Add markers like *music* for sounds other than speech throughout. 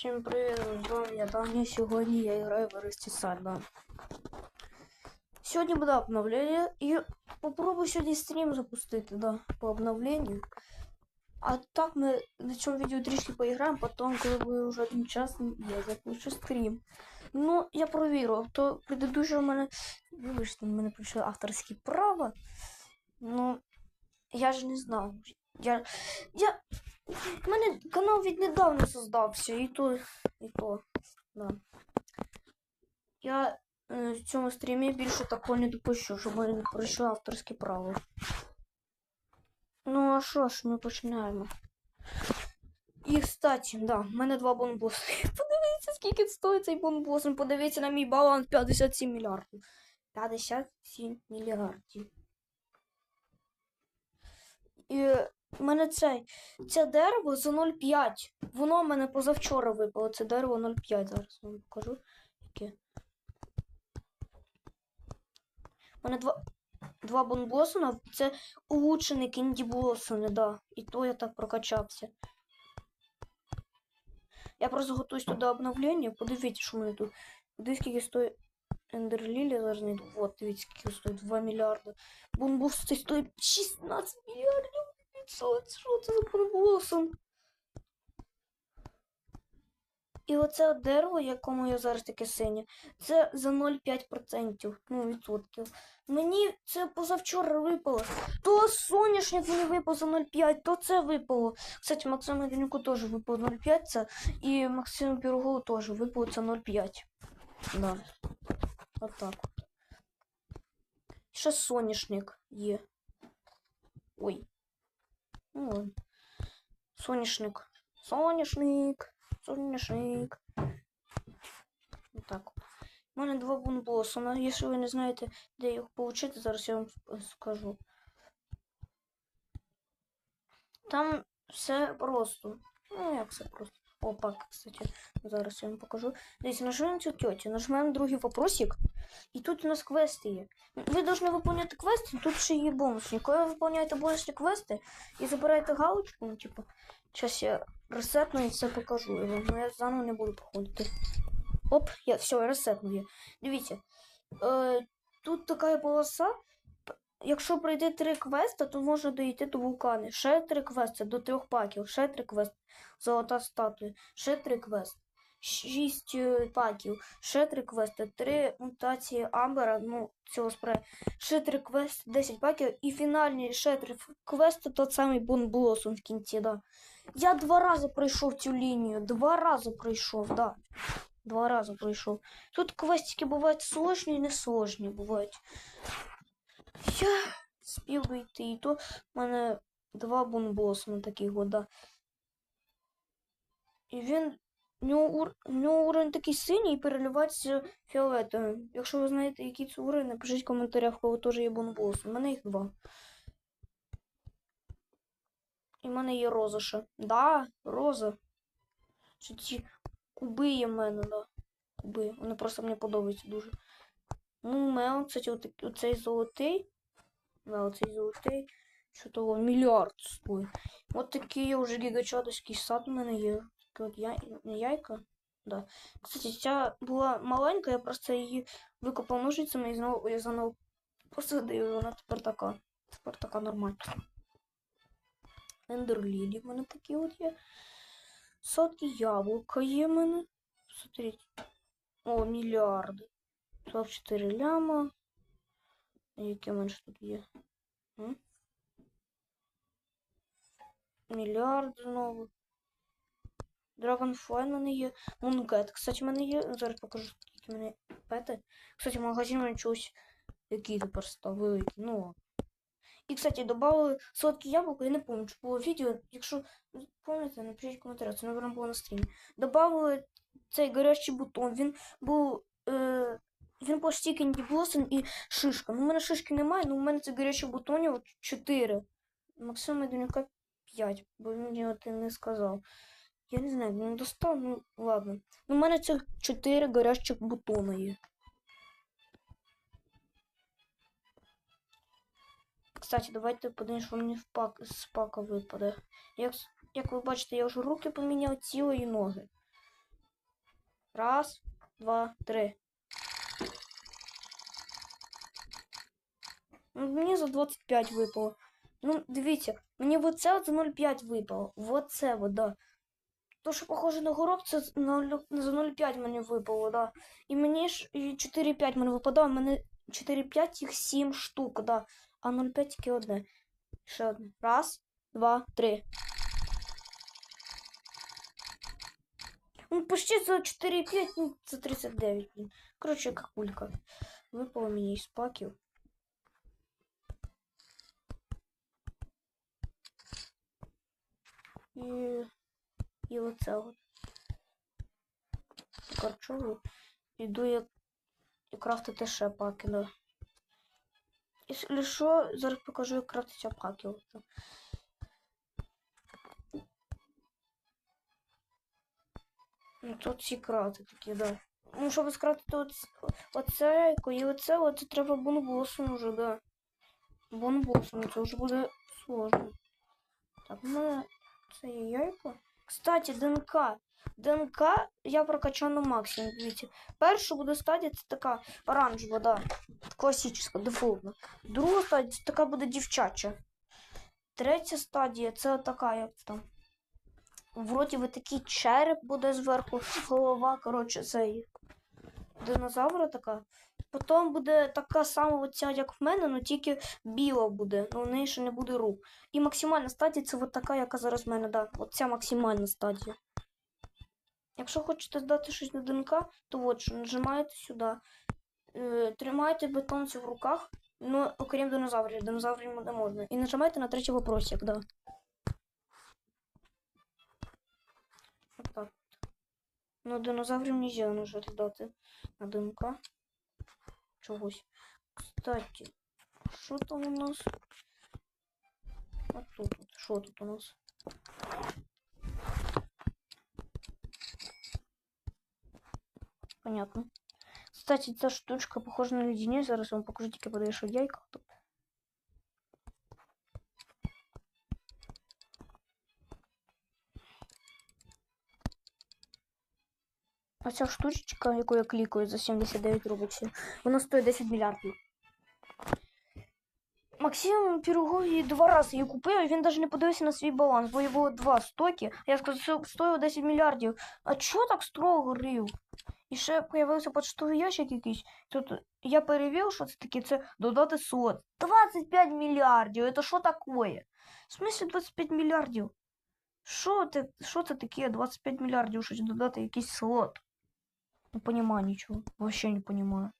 Всім привіт, з вами я Даня. Сьогодні я граю в Ростисаль, да. Сьогодні буде обновлення і попробую сьогодні стрім запустити, да, по обновленню. А так ми на цьому відео трішки поіграємо, потім, коли буде вже один час, я запущу стрім. Ну, я провірив, то предыдущий у мене, вибачте, в мене прийшло авторське право. Ну, я ж не знав. Я, я, у мене канал віднедавна создався, і то, і то, да. Я е, в цьому стрімі більше такого не допущу, щоб не пройшло авторське право. Ну, а що ж, ми починаємо. І, кстати, да, в мене два бонбоси. *laughs* Подивіться, скільки стоїть цей бонбос. Ну, Подивіться на мій баланс 57 мільярдів. 57 мільярдів. І в мене цей, це дерево за 0,5. Воно в мене позавчора випало. Це дерево 0,5. Зараз вам покажу. Яке. У мене два, два бонблосона. Це улучшені кінді блосони, да. І то я так прокачався. Я просто готуюсь туди обновлення. Подивіться, що в мене тут. Подивіться, скільки стоїть Ендерлілі зараз знайду. Вот, дивіться, скільки стоїть 2 мільярди. Бонбус стоїть 16 мільярдів. 500. Що це за бонбосон? І оце дерево, якому я зараз таке синє, це за 0,5%. Ну, відсотків. Мені це позавчора випало. То соняшник мені випав за 0,5, то це випало. Кстати, Максиму Денюку теж випало 0,5 це, і Максиму Пірогову теж випало це 0,5. Да. Отак от. Ще соняшник є. Ой. Ну ладно. Соняшник. Соняшник. Соняшник. Так. У мене два бунблосона. Якщо ви не знаєте, де їх отримати, зараз я вам скажу. Там все просто. Ну, як все просто. Опа, кстати, зараз я вам покажу. Дивіться, нажмемо цю тьоті, нажмемо другий вопросик. І тут у нас квести є. Ви повинні виконувати квести, тут ще є бонусні. Коли ви виконуєте бонусні квести і забираєте галочку, ну, типу, зараз я ресетну і все покажу. Я вам, ну, я заново не буду проходити. Оп, я все, я ресетнув є. Дивіться. Е, тут така полоса. Якщо пройти три квеста, то можна дійти до вулкани. Ще три квести до трьох паків, ще три квести. Золота статуя, ще три квести. Шість е, паків, ще три квести, три мутації Амбера, ну, цього спрею, ще три квести, 10 паків, і фінальні ще три квести, тот самий Бонблосом в кінці, да. Я два рази пройшов цю лінію, два рази пройшов, да. Два рази пройшов. Тут квестики бувають сложні і несложні бувають. Я спів дойти, і то в мене два бонблоса на таких от. І він. В нього, ур... в нього уровень такий синій і переливається фіолетовим. Якщо ви знаєте, який це уровень, напишіть в коментарях, в кого теж є бонбос. У мене їх два. І в мене є роза ще. Да, роза. Що ці куби є в мене, да. Куби. Вони просто мені подобаються дуже. Ну, Мео, кстати, отак- оцей золотий. Да, оцей золотий. Що того мільярд стоїть. От такий вже гігачатовський сад у мене є. Таке от я... яйка. Да. Кстати, ця була маленька, я просто її викопав ножицями і знову я заново посадив, вона тепер така. Тепер така нормальна. Ендерлілі в мене такі от є. Сотки яблука є в мене. Смотрите. О, мільярди. 44 ляма. Яке ж тут є? М? Мільярд знову. Dragonfly в мене є. Кстати, в мене є. Зараз покажу, скільки в мене пети. Кстати, магазин в мене чогось. Який став великий. Ну. І, кстати, додали солодкі яблука, я не пам'ятаю, чи було відео. Якщо пам'ятаєте, напишіть в коментарях, це, напевно, було на стрімі. Добавили цей гарячий бутон. Він був. Е, він почти Кенді Блосом і шишка. Ну, у мене шишки немає, але у мене це гарячих бутонів 4. Максимум Медунюка 5, бо він мені не сказав. Я не знаю, він достав, ну ладно. Ну, у мене цих 4 гарячих бутона є. Кстати, давайте подивимось, що мені в з пака випаде. Як, як ви бачите, я вже руки поміняв, тіло і ноги. Раз, два, три. Мені за 25 випало. Ну, дивіться, мені оце от за 0,5 випало. Оце, от, да. То, що похоже на горох, це за 0,5 мені випало, да. І мені ж і 4,5 мені випадало, мене 4,5 їх 7 штук, да. А 0,5 тільки одне. Ще одне. Раз, два, три. Ну, почти за 4,5, ну, за 39, блін. Коротше, какулька. Випало мені із паків. І, і оце от. Корчову. Іду я і крафтити ще паки, да. Якщо що, зараз покажу, як крафтиться паки. Оце. Ну, тут ці крати такі, да. Ну, щоб скрафтити оц... оце, і оце, оце треба бонбосом вже, да. Бонбосом, це вже буде сложно. Так, у мене це є яйко. Кстати, ДНК. ДНК я прокачав на максимум, дивіться. Перша буде стадія, це така оранжева, да. Класична, дефолтна. Друга стадія це така буде дівчача. Третя стадія це така, як там. Вроді би такий череп буде зверху, голова, коротше, цей динозавра така. Потім буде така сама оця, як в мене, але тільки біла буде, ну в неї ще не буде рук. І максимальна стадія це от така, яка зараз в мене, да. Оця максимальна стадія. Якщо хочете здати щось на ДНК, то от що, нажимаєте сюди. Е, тримаєте бетонці в руках, ну, окрім динозаврів, динозаврів не можна. І нажимаєте на третій вопросик, да. Отак. Ну, динозаврів нельзя нажати дати на ДНК. Чогось. Кстати, що там у нас? А тут, от, що тут у нас? Понятно. Кстати, ця штучка похожа на леденець. Зараз вам покажу тільки подаю, що яйка тут. А ця штучечка, яку я клікаю за 79 робоксів, вона стоїть 10 мільярдів. Максим Пірогов її два рази її купив, і він навіть не подивився на свій баланс, бо його два стоки. Я сказав, що стоїть 10 мільярдів. А чого так строго рив? І ще появився почтовий ящик якийсь. Тут я перевів, що це таке, це додати сот. 25 мільярдів. Це що таке? В смислі 25 мільярдів? Що це таке? 25 мільярдів, щось додати якийсь слот. Не понимаю ничего. Вообще не понимаю.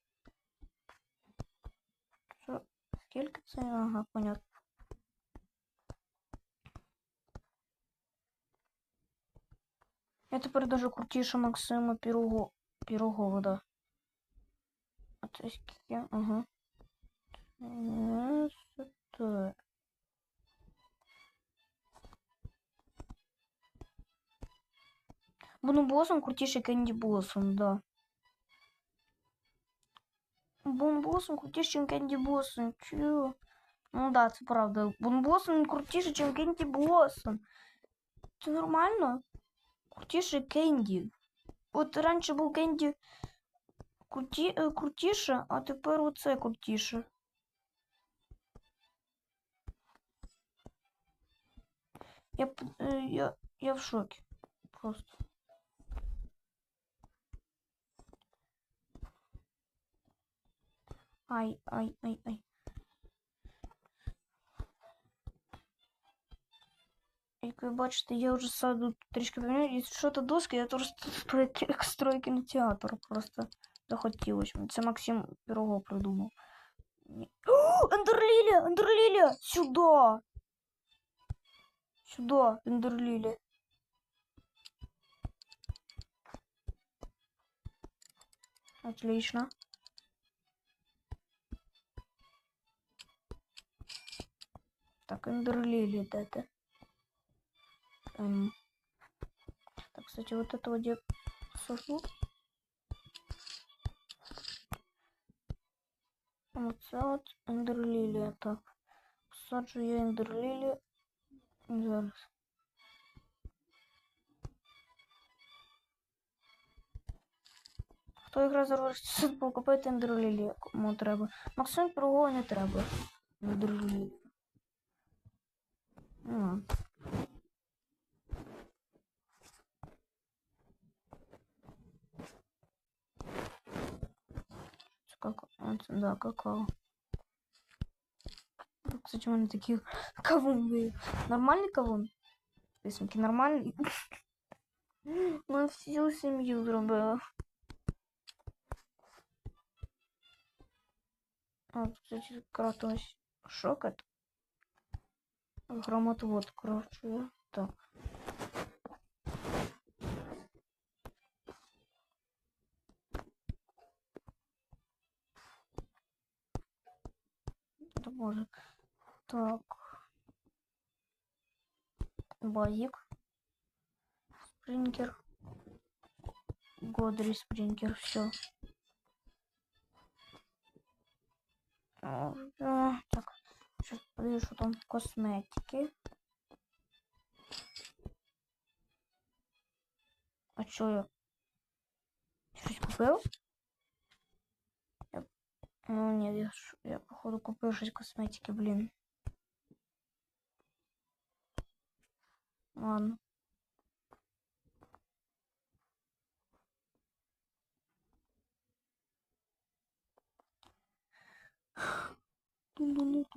Что? Сколько цена? Ага, понятно. Я тепер дуже крутіше Максима Піруго... Пірогова, А то есть какие? Ага. Э, 13. Буну боссом крутіший кенді боссом, да. боссом крутіший, чем Кэнди боссом. Чё? Ну да, это правда. Бум боссом крутіший, чем кенді боссом. Это нормально? Крутіший кенді. От раніше був кенді круті... Э, крутіше, а тепер оце крутіше. Я, э, я, я в шоке просто. Ай, ай, ай, ай. Як ви бачите, я вже саду трішки поміняю, і що то доски, я як строю кінотеатр. Просто захотілося. Це Максим Пірогов придумав. О, Ендерлілія! Ендерлілія! Сюди! Сюди, Ендерлілія. Отлично. Так, эндерлили, да-да. Эм. Так, кстати, вот этого где сажу. Вот это вот эндерлили, так. Саджу я эндерлили. Зараз. Хто ігра завершиться, *laughs* покупайте Ендролілі, кому треба. Максим другого не треба. Ендролілі. А. Как, да, какао. Кстати, у меня таких *laughs* кавун был. Нормальный кавун? Песенки нормальный? *laughs* Мы всю семью зробила. А, кстати, кратос шокот. Громотвод крафчую. Так. Это может. Так. Базик. Спрингер. Годри спрингер. Все. Так. Сейчас подивлюсь, що там косметики. А що я? Щось купив? Я... Ну ні, я, я походу купив щось косметики, блін. Ладно.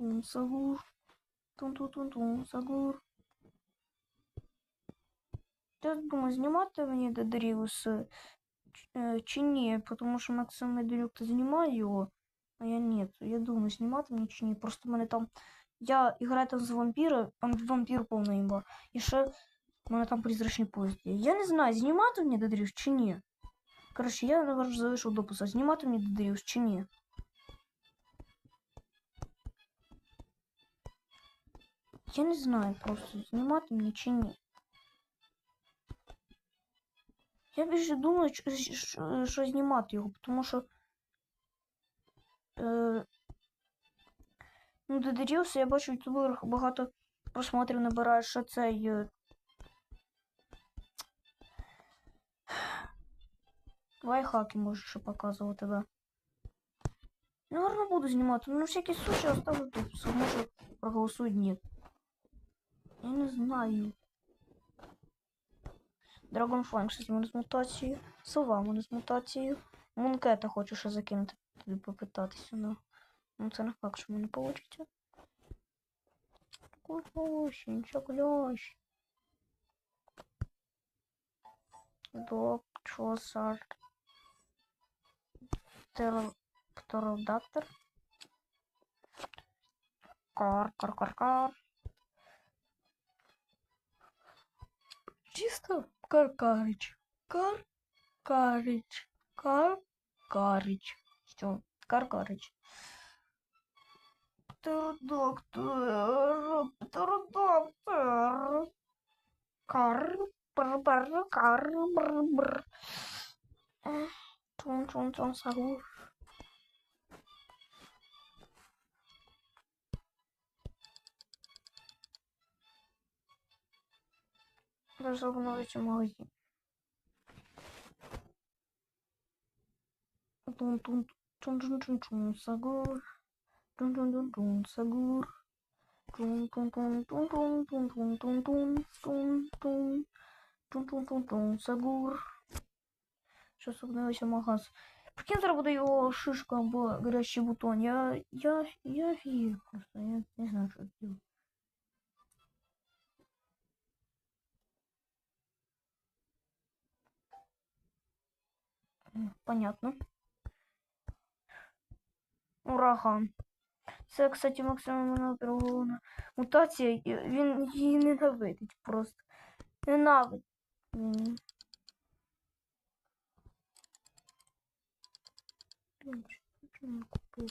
Тун-тун-тун, сагур. Тун-тун-тун-тун, сагур. Я думаю, знімати мені Дедріус е, чи ні, тому що Максим Медведюк то знімає його, а я ні. Я думаю, знімати мені чи ні. Просто в мене там. Я граю там за вампіра, там вампір повна імба. І ще в мене там призрачний поїзд є. Я не знаю, знімати мені Дедріус чи ні. Коротше, я наверное, залишив дописа, знімати мені Дедріус чи ні. Я не знаю просто, знімати мені чи ні. Я більше думаю, що, що, що знімати його, тому. Е, ну, додивився, я бачу ютуберах багато просмотрів набирає, що цей. Е, лайфхаки можеш ще показувати, да. Наверно, буду знімати. Ну, на всякий случай оставлю тут. Може, проголосують ні. Я не знаю. Драгонфланг, щось мінус мутацію. Сова мінус мутацію. Мункета хочу ще закинути тобі попитати сюди. Ну це не факт, що мені вийде. Кулюші, нічого. Док, чосар. Птеродактер. Кар, кар, кар, кар. Чисто каркарич. Каркарич. Каркарыч. Все, Каркарыч. Доктор, доктор. Кар, бар, бар, кар, бар, бар. Чон, э, чон, чон, сагур. Тун тун сагур. Щас обновився магаз. Прикинь, зараз буде його шишка або горящий бутон. Я, я, я офігію просто. Я не знаю, що делать. Понятно. Ураган. Це, кстати, максимум первого мутація. Він її ненавидить просто. Ненавидить. Блін, я?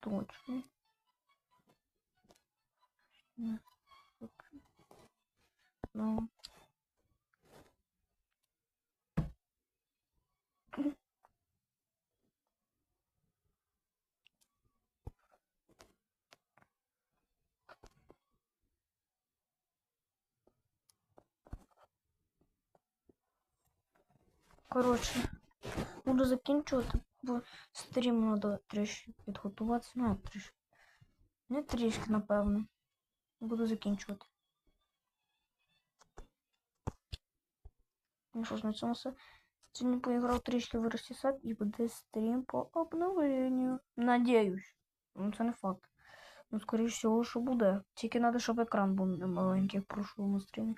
Точно. No. no. Коротше, буду закінчувати, бо стрім треба трішки підготуватися, ну трішки. Не трішки, напевно. Буду закінчувати. Ну що ж, на цьому все. Сьогодні поіграв трішки в Росісад і буде стрім по обновленню. Надіюсь. Ну, це не факт. Ну, скоріш всього, що буде. Тільки треба, щоб екран був маленький в прошлому стрімі.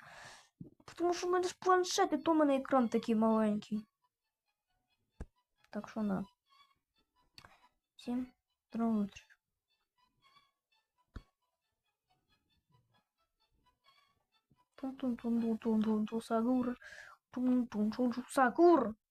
Тому що в мене ж планшет, і то в мене екран такий маленький. Так що на. Всім Tun tun tun tun tun tun Sagur. Tun tun tun Sagur.